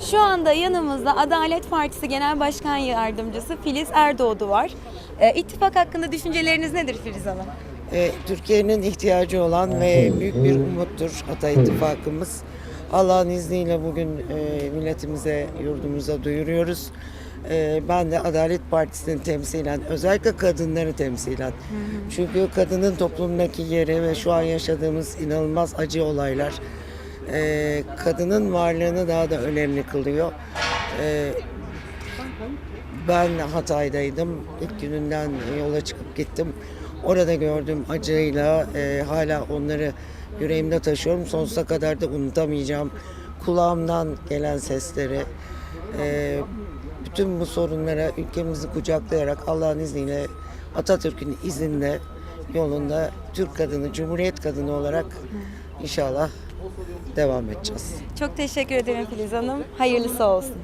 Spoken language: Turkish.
Şu anda yanımızda Adalet Partisi Genel Başkan Yardımcısı Filiz Erdoğdu var. Ee, ittifak hakkında düşünceleriniz nedir Filiz Hanım? E, Türkiye'nin ihtiyacı olan ve büyük bir umuttur Ata İttifakımız. Allah'ın izniyle bugün e, milletimize, yurdumuza duyuruyoruz. E, ben de Adalet Partisi'ni temsilen, özellikle kadınları temsilen. Çünkü kadının toplumdaki yeri ve şu an yaşadığımız inanılmaz acı olaylar e, kadının varlığını daha da önemli kılıyor. E, ben Hatay'daydım. İlk gününden yola çıkıp gittim. Orada gördüğüm acıyla e, hala onları yüreğimde taşıyorum. Sonsuza kadar da unutamayacağım. Kulağımdan gelen sesleri, e, bütün bu sorunlara ülkemizi kucaklayarak Allah'ın izniyle Atatürk'ün izinde yolunda Türk kadını, Cumhuriyet kadını olarak inşallah devam edeceğiz. Çok teşekkür ederim Filiz Hanım. Hayırlısı olsun.